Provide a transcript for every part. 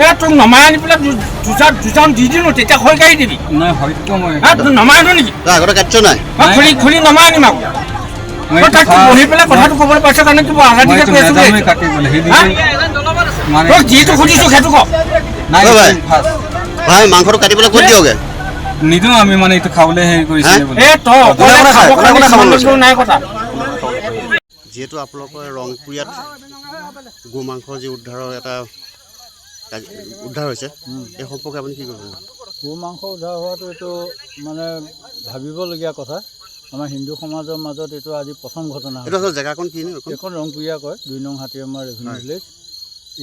এ তোক নমাই আনি পেলাই দু- দিলো তেতিয়া হৈ গাড়ী দিবি। নাই হয়তো মই? নমাই আনো নেকি? আগতে কাটিছ নাই? খুলি খুলি নমাই আনিম আকৌ। মই তই এইটো তাক খা- বহি পেলাই কথাটো ক'বলৈ পাইছ কাৰণে কিবা মই আঘাতিকে কৈ আছো বুলি নাজানোৱে ভাবিছ? কাটিবলৈ সেই হা? দিছে মানে তই যিটো সুধিছো সেইটো ক। ভাই। ফাৰ্ষ্ট। ভাই মাংসটো ক'ত দিয়গে? নিদিওঁ আমি মানে এইটো খাবলৈ হেৰি কৰিছিলে? নাই কথা। যিহেতু আপোনালোকৰ ৰংপুৰীয়াত গো মাংস যি উদ্ধাৰৰ এটা উদ্ধাৰ হৈছে এই সম্পৰ্কে আপুনি কি কৰিব গো মাংস উদ্ধাৰ হোৱাটো এইটো মানে ভাবিবলগীয়া কথা। আমাৰ হিন্দু সমাজৰ মাজত এইটো আজি প্ৰথম ঘটনা এইটো আচলতে জেগাকণ কি এইখন? ৰংপুৰীয়া কয় দুই নং হাতীৰমাৰ ৰেভিনিউ ভিলেজ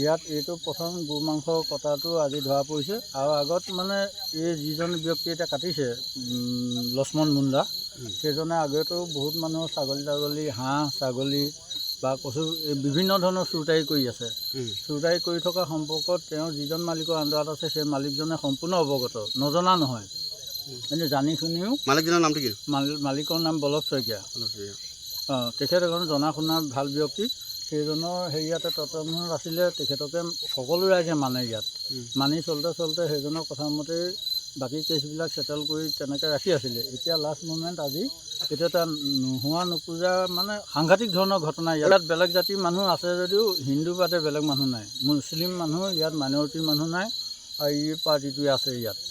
ইয়াত এইটো প্ৰথম গো মাংস কটাটো আজি ধৰা পৰিছে। আৰু আগত মানে এই যিজন ব্যক্তি এতিয়া কাটিছে লক্ষ্মণ মুণ্ডা। সেইজনে আগতেও বহুত মানুহৰ ছাগলী তাগলী হাঁহ ছাগলী বা কচু বিভিন্ন ধৰণৰ চুৰটাৰী কৰি আছে। উম। কৰি থকা সম্পৰ্কত তেওঁ যিজন মালিকৰ আণ্ডাৰত আছে সেই মালিকজনে সম্পূৰ্ণ অৱগত নজনা নহয়। কিন্তু জানি শুনিও মালিকজনৰ নামটো কি? মালি- মালিকৰ নাম বলভ শইকীয়া। অঁ তেখেত এজন জনা শুনা ভালো ব্যক্তি। সেইজনৰ হেৰিয়াতে তত্বাৱধানত আছিলে তেখেতকে সকলো ৰাইজে মানে ইয়াত। মানি চলতে চলতে সেইজনৰ কথা মতে বাকী কেছবিলাক ছেটেল কৰি তেনেকৈ ৰাখি আছিলে। এতিয়া লাষ্ট মুমেণ্ট আজি এতিয়া এটা নোহোৱা নোপোজা মানে সাংঘাতিক ধৰণৰ ঘটনা। ইয়াত বেলেগ জাতিৰ মানুহ আছে যদিও হিন্দু বাদে বেলেগ মানুহ নাই। মুছলিম মানুহ, ইয়াত মাইনৰিটিৰ মানুহ নাই। আৰু এই পাৰ্টিটোৱে আছে ইয়াত।